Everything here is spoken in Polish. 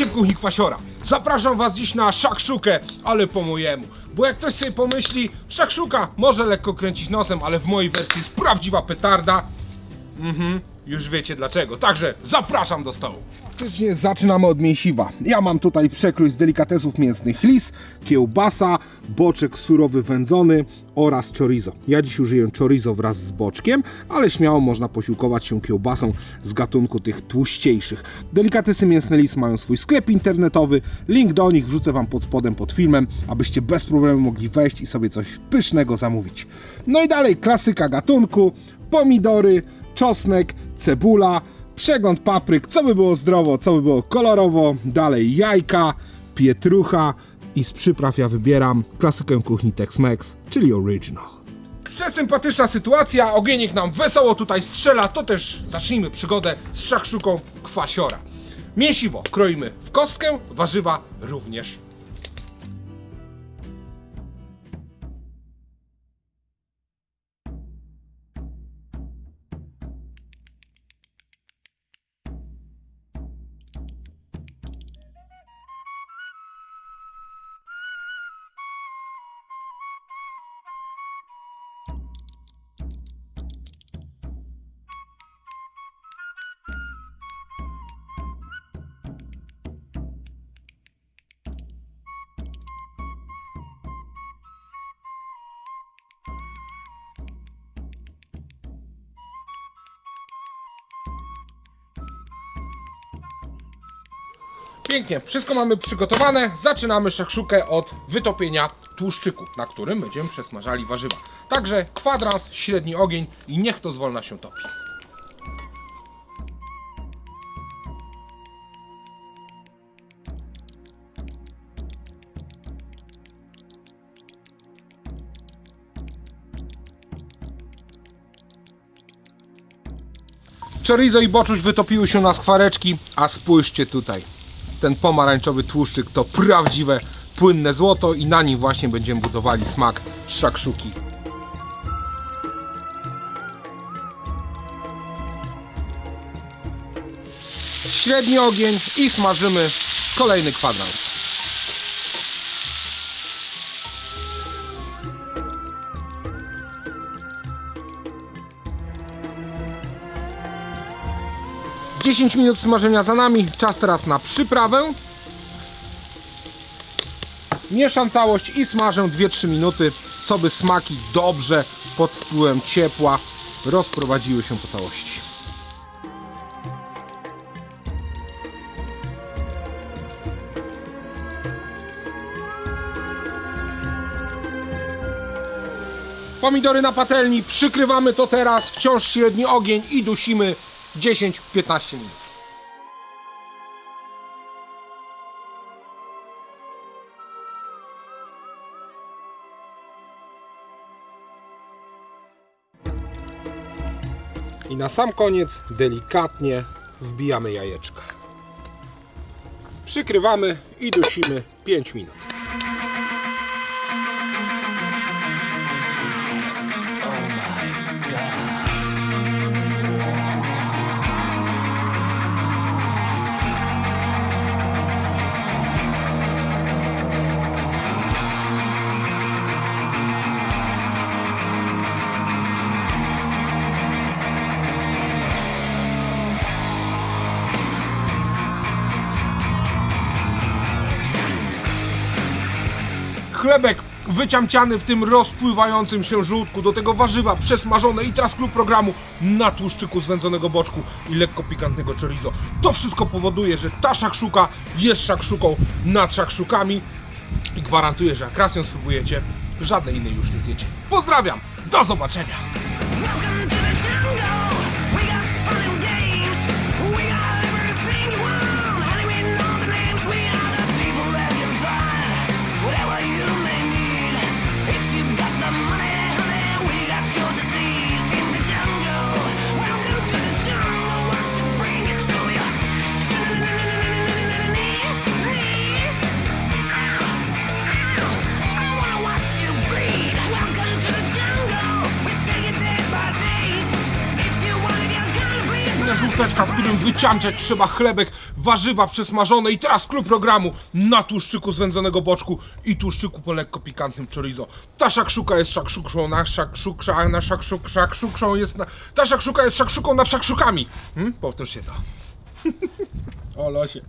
Witajcie w kuchni Kwasiora. Zapraszam was dziś na szakszukę, ale po mojemu. Bo jak ktoś sobie pomyśli, szakszuka może lekko kręcić nosem, ale w mojej wersji jest prawdziwa petarda. Mhm, już wiecie dlaczego. Także zapraszam do stołu. Faktycznie zaczynamy od mięsiwa. Ja mam tutaj przekrój z delikatesów mięsnych lis, kiełbasa, boczek surowy wędzony oraz chorizo. Ja dziś użyję chorizo wraz z boczkiem, ale śmiało można posiłkować się kiełbasą z gatunku tych tłuściejszych. Delikatesy mięsne lis mają swój sklep internetowy. Link do nich wrzucę Wam pod spodem pod filmem, abyście bez problemu mogli wejść i sobie coś pysznego zamówić. No i dalej klasyka gatunku, pomidory, czosnek, cebula, przegląd papryk, co by było zdrowo, co by było kolorowo, dalej jajka, pietrucha i z przypraw ja wybieram klasykę kuchni Tex-Mex, czyli original. Przesympatyczna sytuacja, ogiennik nam wesoło tutaj strzela, to też zacznijmy przygodę z szakszuką kwasiora. Mięsiwo kroimy w kostkę, warzywa również. Pięknie, wszystko mamy przygotowane. Zaczynamy szakszukę od wytopienia tłuszczyku, na którym będziemy przesmażali warzywa. Także kwadrans, średni ogień i niech to zwolna się topi. Chorizo i boczuś wytopiły się na skwareczki, a spójrzcie tutaj. Ten pomarańczowy tłuszczyk to prawdziwe płynne złoto i na nim właśnie będziemy budowali smak szakszuki. Średni ogień i smażymy kolejny kwadrans. Dziesięć minut smażenia za nami, czas teraz na przyprawę. Mieszam całość i smażę 2-3 minuty, co by smaki dobrze pod wpływem ciepła rozprowadziły się po całości. Pomidory na patelni, przykrywamy to teraz, wciąż średni ogień i dusimy 10-15 minut. I na sam koniec delikatnie wbijamy jajeczka. Przykrywamy i dusimy 5 minut. Chlebek wyciamciany w tym rozpływającym się żółtku, do tego warzywa przesmażone i teraz klub programu na tłuszczyku zwędzonego boczku i lekko pikantnego chorizo. To wszystko powoduje, że ta szakszuka jest szakszuką nad szakszukami i gwarantuję, że jak raz ją spróbujecie, żadnej innej już nie zjecie. Pozdrawiam, do zobaczenia! Ciasteczka, w którym wyciamczać trzeba chlebek, warzywa przesmażone i teraz klub programu na tłuszczyku z wędzonego boczku i tłuszczyku po lekko pikantnym chorizo. Ta szakszuka jest szakszukszą na szakszuksza, na szakszuk, szakszukszą jest na... Ta szakszuka jest szakszuką nad szakszukami. Hmm? Powtórz się to. o losie.